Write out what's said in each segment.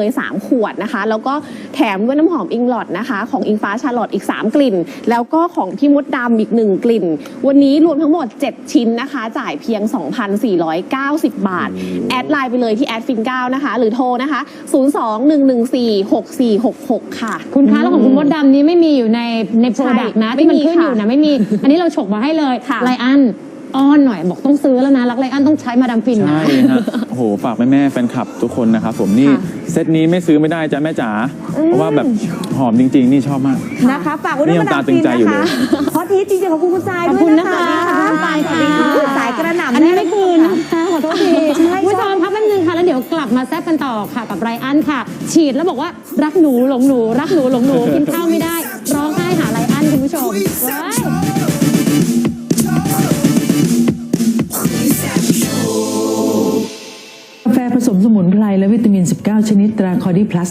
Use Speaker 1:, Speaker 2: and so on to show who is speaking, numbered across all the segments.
Speaker 1: เลย 3 ขวดนะคะ แล้วก็แถมด้วยน้ำหอมอิงลอดนะคะ ของอิงฟ้าชาลอตอีก 3 กลิ่น แล้วก็ของพี่มดดำอีก 1 กลิ่น วันนี้รวมทั้งหมด 7 ชิ้นนะคะ จ่ายเพียง 2,490 บาท แอดไลน์ไปเลยที่แอดฟิน9นะคะ หรือโทรนะคะ 02-114-6466 ค่ะ
Speaker 2: คุณคะแล้วของคุณมดดำนี้ไม่มีอยู่ในในโปรดักต์นะ
Speaker 1: ไม่
Speaker 2: ที่มัน
Speaker 1: มี
Speaker 2: ขึ้น
Speaker 1: ค่ะ
Speaker 2: อยู่นะไม่มี อันนี้เราฉกมาให้เลย
Speaker 1: ค่ะ
Speaker 2: ไลอัน อ้อนหน่อยบอกต้องซื้อแล้วนะรักไลอันต้องใช้มาดามฟินนะ
Speaker 3: ใช่ฮะโอ้โหฝากแม่แม่ๆแฟนคลับทุกคนนะครับผมนี่
Speaker 1: ค่ะ
Speaker 3: เซตนี้ไม่ซื้อไม่ได้จ้ะแม่จ๋าเพราะว่าแบบหอมจริง ๆ นี่ชอบมาก
Speaker 4: นะคะฝากไว้ด้วย
Speaker 3: นี่ยัง
Speaker 4: มาดาม
Speaker 3: ตาตึ
Speaker 4: ฟิ
Speaker 3: ง
Speaker 4: น
Speaker 3: ใจอยู่
Speaker 4: นะ
Speaker 3: เล
Speaker 4: คะ
Speaker 3: ย
Speaker 4: ฮอตฮิตจริงๆขอบคุณคุณทราย
Speaker 2: ขอบ
Speaker 4: ด้วย
Speaker 2: คุณ
Speaker 4: นะ
Speaker 2: นะคะคะ
Speaker 4: สายสวัสดีค่ะสายกระหน่ำ
Speaker 2: อันนี้ไม่คืนนะคะ ขอโทษที
Speaker 4: ใช่
Speaker 2: คุณผู้ชมพักแป๊บนึงค่ะ แล้วเดี๋ยวกลับมาแซ่บกันต่อค่ะกับไรอันค่ะ ฉีดแล้วบอกว่ารักหนูหลงหนู รักหนูหลงหนูกินข้าวไม่ได้ ร้องไห้หาไรอันคุณผู้ชมว้าย
Speaker 5: สมสมุนไพรและวิตามิน 19 ชนิดตราคอดีพลัส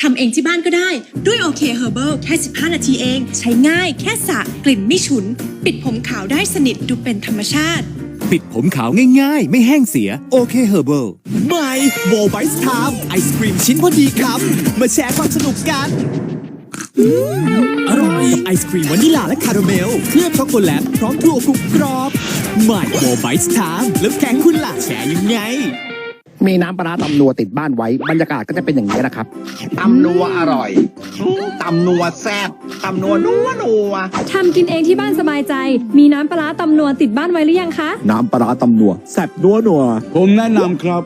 Speaker 6: ทำเองที่บ้านก็ได้ด้วยโอเคเฮอร์เบิลแค่ 15 นาทีเอง ใช้ง่ายแค่สระกลิ่นไม่ฉุน ปิดผมขาวได้สนิทดูเป็นธรรมชาติ
Speaker 7: ปิดผมขาวง่ายๆ ไม่แห้งเสียโอเคเฮอร์เบิลใหม่โบไบส์ไทม์ไอศครีมชิ้นพอดีคำมาแชร์ความสนุกกันอืมอร่อยกับไอศครีมวานิลาและคาราเมล เคลือบช็อกโกแลตพร้อมถั่วกรุบกรอบใหม่โบไบส์ไทม์แล้วแก๊งคุณล่ะแชร์ยังไง
Speaker 8: มีน้ำปลาร้าตำนัวติดบ้านไว้ บรรยากาศก็จะเป็นอย่างนี้ยนะครับ
Speaker 9: ตำนัวอร่อยตำนัวแซ่บตำนัวนัวนัว
Speaker 10: ทำกินเองที่บ้านสบายใจ มีน้ำปลาร้าตำนัวติดบ้านไว้หรือยังคะ
Speaker 8: น้ำปลาร้าตำนัวแซ่บนัวนัว
Speaker 11: ผมแนะนำครับ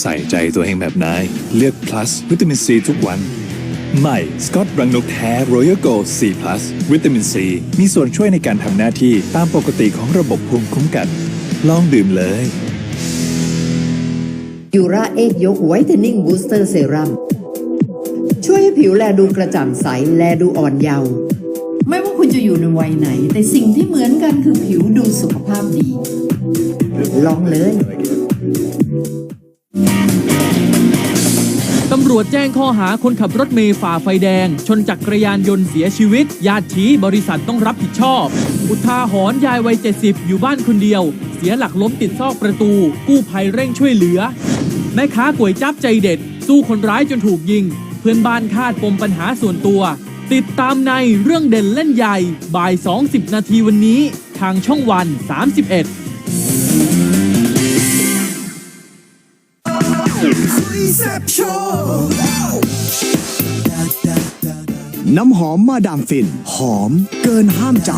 Speaker 12: ใส่ใจตัวเองแบบนายเลือก plus วิตามินซีทุกวันใหม่สกอตรังนกแท้ Royal Gold 4 plus วิตามินซีมีส่วนช่วยในการทำหน้าที่ตามปกติของระบบภูมิคุ้มกัน ลองดื่มเลย
Speaker 13: ยูราเอ็กยกไวท์เทนนิ่งบูสเตอร์เซรั่มช่วยให้ผิวแลดูกระจ่างใส แลดูอ่อนเยาว์ไม่ว่าคุณจะอยู่ในวัยไหน แต่สิ่งที่เหมือนกันคือผิวดูสุขภาพดี ลองเลยำ
Speaker 14: รวจแจ้งข้อหาคนขับรถเมย์ฝ่าไฟแดง ชนจักรยานยนต์เสียชีวิต ญาติชี้บริษัทต้องรับผิดชอบ อุทาหรณ์ยายวัย 70 อยู่บ้านคนเดียว เสียหลักล้มติดซอกประตู กู้ภัยเร่งช่วยเหลือ แม่ค้าก๋วยจับใจเด็ด สู้คนร้ายจนถูกยิง เพื่อนบ้านคาดปมปัญหาส่วนตัว ติดตามในเรื่องเด่นเล่นใหญ่บ่าย 20 นาทีวันนี้ ทางช่องวัน 31
Speaker 7: น้ำหอมมาดามฟิน หอมเกินห้ามใจ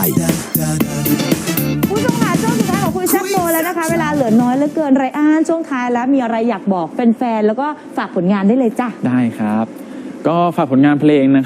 Speaker 4: ผู้ชมค่ะช่วงสุดท้ายของคุยแซ่บโบแล้วนะคะ เวลาเหลือน้อยเหลือเกินไรอันช่วงท้ายแล้วมีอะไรอยากบอกแฟนๆแล้วก็ฝากผลงานได้เลยจ้ะ
Speaker 3: ได้ครับ ก็ฝากผลงานเพลงนะครับ